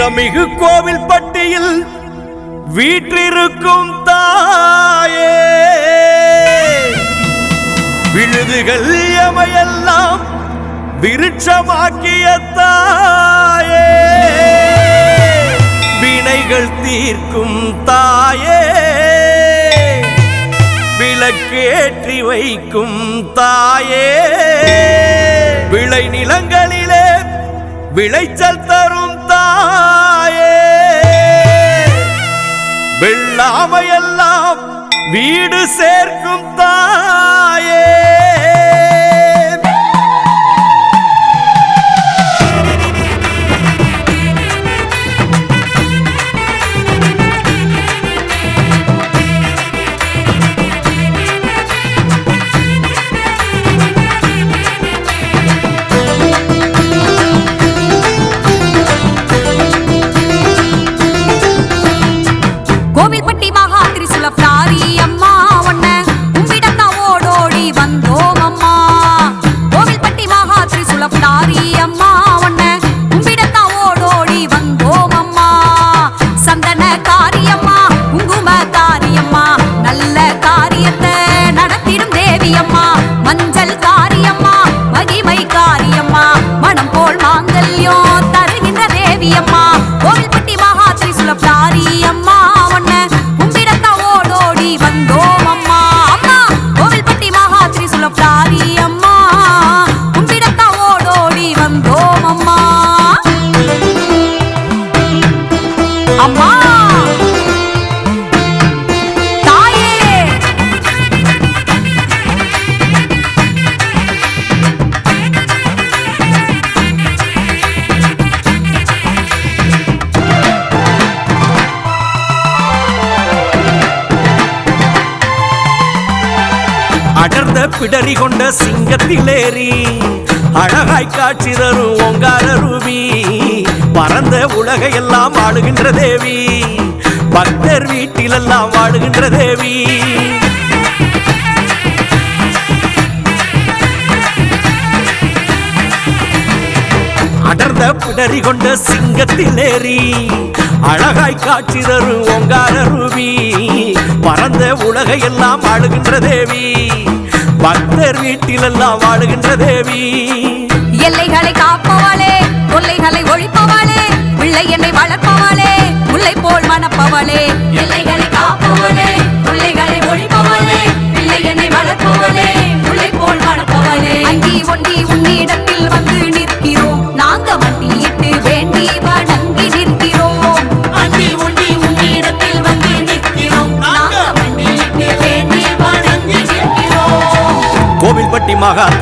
வீரமிகு கோவில் பட்டியில் வீற்றிருக்கும் தாயே. விழுதுகள் எமையெல்லாம் விருட்சமாக்கிய தாயே. வினைகள் தீர்க்கும் தாயே. விளக்கேற்றி வைக்கும் தாயே. விளை நிலங்களிலே விளைச்சல் அவையெல்லாம் வீடு சேர்க்கும் பிடரி கொண்ட சிங்கத்திலேறி அழகாய் காட்சி தரும் ஓங்கார ரூபி. பரந்த உலகையெல்லாம் வாழுகின்ற தேவி பக்தர் வீட்டிலெல்லாம் வாழுகின்ற தேவி. அடர்ந்த பிடரி கொண்ட சிங்கத்திலேறி அழகாய் காட்சி தரும் ஓங்கார ரூபி. பரந்த உலகையெல்லாம் வாழுகின்ற தேவி. பக்தர் வீட்டிலெல்லாம் வாழுகின்ற தேவி. எல்லைகளை காப்பவாளே தொல்லைகளை ஒழிப்பவாளே பிள்ளை என்னை வளர்ப்பவாளே முல்லை போல் மணப்பவாளே. எல்லைகளை காப்பவளே தொல்லைகளை ஒழிப்பவளே பிள்ளை என்னை வளர்ப்பவளே முல்லை போல் மணப்பவாளே. அங்கி ஒண்டி உண்ணி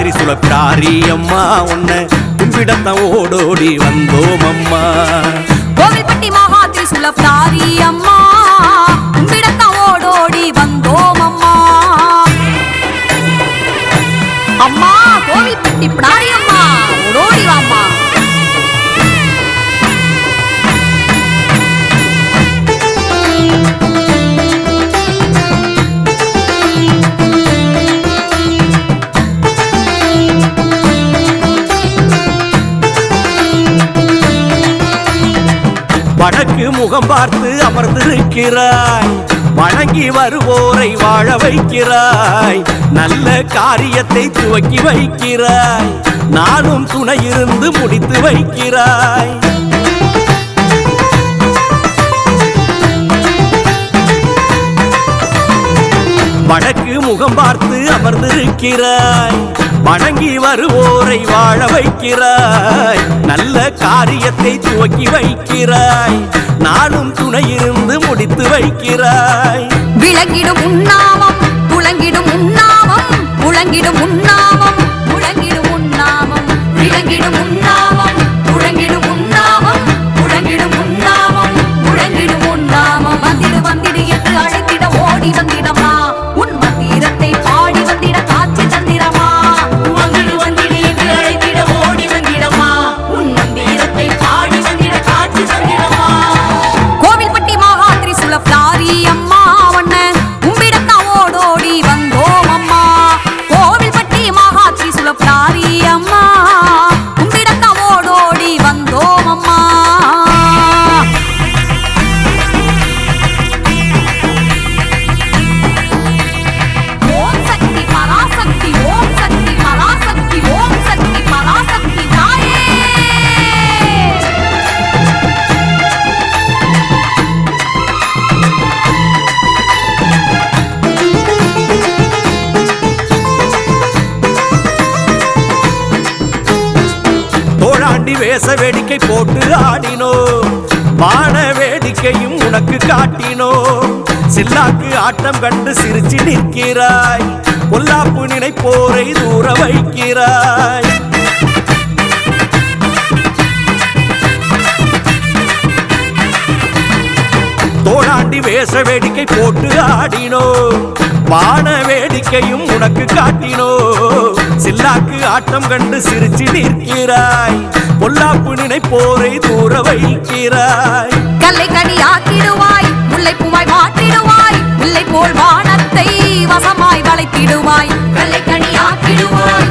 மகா திரிசுல அம்மா. உன்னை கும்பிடத்தான் ஓடோடி வந்தோம் அம்மா. கோவில்பட்டி மகா திரிசுல அம்மா. உம்மிடத்தான் ஓடோடி வந்தோம் அம்மா. அம்மா கோவில்பட்டி பிராரி அம்மா ஓடோடி வாம்மா. வடக்கு முகம் பார்த்து அமர்ந்திருக்கிறாய் வணங்கி வருவோரை வாழ வைக்கிறாய். நல்ல காரியத்தை துவக்கி வைக்கிறாய். நானும் துணை இருந்து முடித்து வைக்கிறாய். வடக்கு முகம் பார்த்து அமர்ந்திருக்கிறாய் வணங்கி வருவோரை வாழ வைக்கிறாய். நல்ல காரியத்தை துவக்கி வைக்கிறாய். நானும் துணை இருந்து முடித்து வைக்கிறாய். விளங்கிடும் உண்ணாமம் புலங்கிடும் உண்ணாமம் புலங்கிடும் உண்ணாமம் புலங்கிடும் உண்ணாமம் விளங்கிடும் உண்ணாமம் புலங்கிடும் உண்ணாமம் புலங்கிடும் உண்ணாமம் புலங்கிடும் உண்ணாமம் வந்திடு வந்திடு என்று அழைத்திட ஓடி வந்து வேச வேடிக்கை போட்டு ஆடினோ? வான வேடிக்கையும் உனக்கு காட்டினோ? சில்லாக்கு ஆட்டம் கண்டு சிரிச்சு நிற்கிறாய். பொல்லாப்பு நினைப்போரை தூர வைக்கிறாய். தோளாண்டி வேச வேடிக்கை போட்டு ஆடினோ? வான வேடிக்கையும் உனக்கு காட்டினோ? சில்லாக்கு ஆட்டம் கண்டு சிரிச்சு நிற்கிறாய். பொல்லாப்பு நினைப்போரை தூர வைக்கிறாய். கல்லை கனியாக்கிடுவாய் முல்லை பூவாய் மாற்றிடுவாய் முல்லை போல் வானத்தை வசமாய் வளைத்திடுவாய். கல்லை கனியாக்கிடுவாய்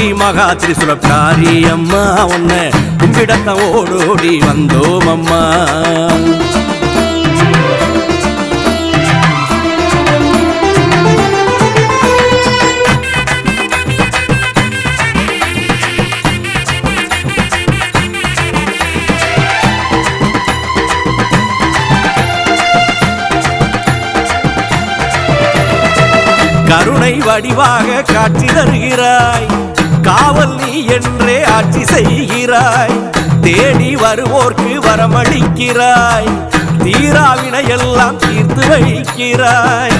கோவில்பட்டி மகா திரிசுலக்காரி அம்மா உன்ன கும்பிடத்த ஓடோடி வந்தோம் அம்மா. கருணை வடிவாக காட்சி தருகிறாய். காவல் நீ என்றே ஆட்சி செய்கிறாய். தேடி வருவோர்க்கு வரமளிக்கிறாய். தீராவினை எல்லாம் தீர்த்து வைக்கிறாய்.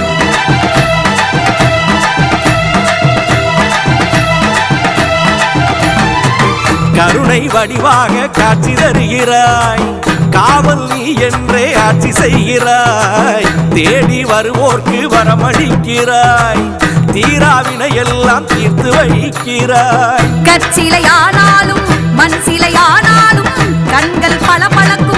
கருணை வடிவாக காட்சி தருகிறாய். காவல் நீ என்றே ஆட்சி செய்கிறாய். தேடி வருவோர்க்கு வரமளிக்கிறாய். தீராவினை எல்லாம் தீர்த்து வைக்கிறாய். கற்சிலையானாலும் மண் சிலையானாலும் கண்கள் பல பழக்கும்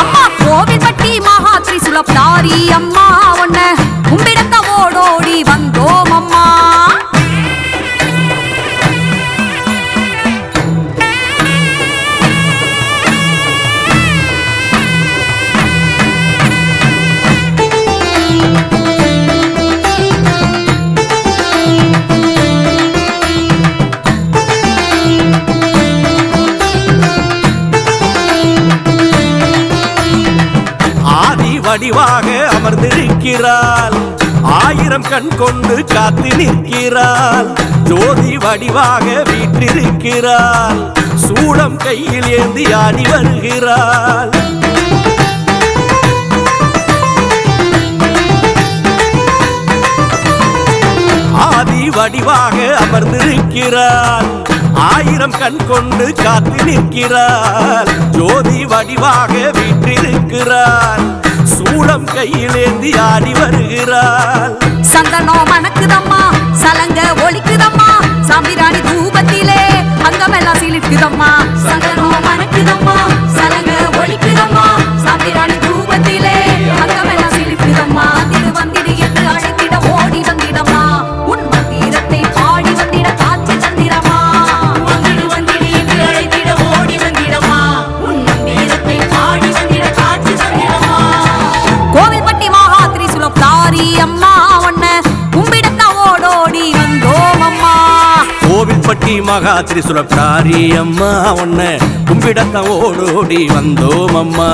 அம்மா கோவில் பட்டி மகாத்ரி சுலப்தாரி அம்மா ஒன்ன ஆதி வடிவாக அமர்ந்திருக்கிறாள். ஆயிரம் கண் கொண்டு காத்து நிற்கிறாள். ஜோதி வடிவாக வீற்றிருக்கிறாள். சூடம் கையில் ஏந்தி ஆடி வருகிறாள். ஆதி வடிவாக அமர்ந்திருக்கிறாள். ஆயிரம் கண் கொண்டு காத்து நிற்கிறாள். ஜோதி வடிவாக வீற்றிருக்கிறாள். கூடம் கையிலேந்தி ஆடி வருகிறாள். சந்தனம் மணக்குதம்மா சலங்க ஒழிக்குதம்மா சாம்பிராணி தூபத்திலே அங்கமெல்லாம் சிலிர்க்குதம்மா கோவில்பட்டி மகா திரிசுலக்காரி அம்மா. உன்ன கும்பிடத்த ஓடோடி வந்தோம் அம்மா.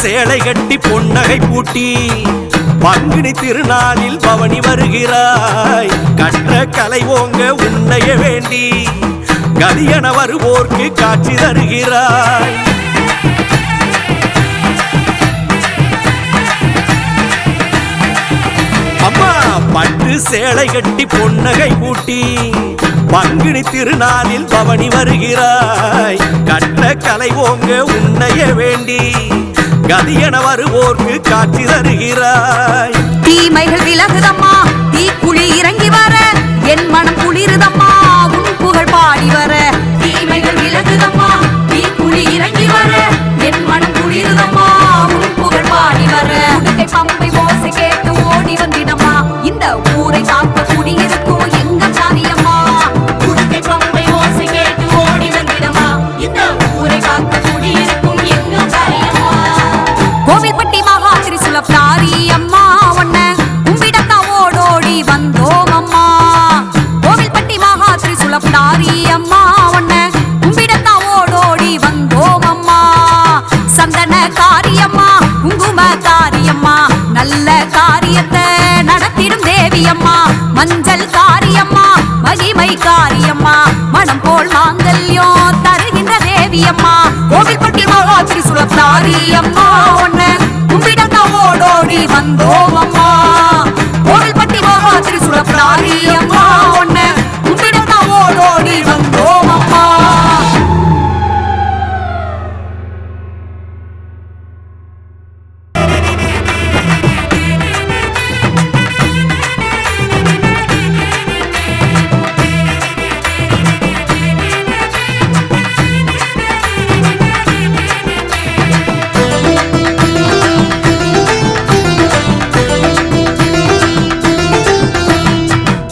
சேலை கட்டி பொன்னகை பூட்டி பங்குனி திருநாளில் பவனி வருகிறாய். கற்ற கலை ஓங்க உன்னைய வேண்டி கலியன வருவோர்க்கு காட்சி தருகிறாய். அம்மா பட்டு சேலை கட்டி பொன்னகை பூட்டி பங்குனி திருநாளில் பவனி வருகிறாய். கட்ட கலை ஓங்க உன்னைய வேண்டி கதியன வருவோர்க்கு காட்சி தருகிறாய். தீமைகள் விலகுதம்மா தீக்குழி இறங்கி வர என் மனம் குளிருதம்மா உன் புகழ் பாடி வர. தீமைகள் விலகுதம்மா தீக்குழி இறங்கி வர என் மனம் குளிருதம்மா உன் புகழ் பாடி வர. பம்பை ஓசை கேட்டு ஓடி வந்திடம்மா இந்த ஊரை காக்க குடியிருக்கும் எங்க சாதியம்மா உடுக்கை பம்பை ஓசை கேட்டு ஓடி வந்திடம்மா இந்த ஊரை காக்க குடியிருக்கும் தேவியம்மா மஞ்சள் காரியம்மா மகிமை காரியம்மா மனம் போல் மாங்கல்யம் தருகின்ற தேவியம்மா கோவில்பட்டி மகா திரிசுலத்தாரி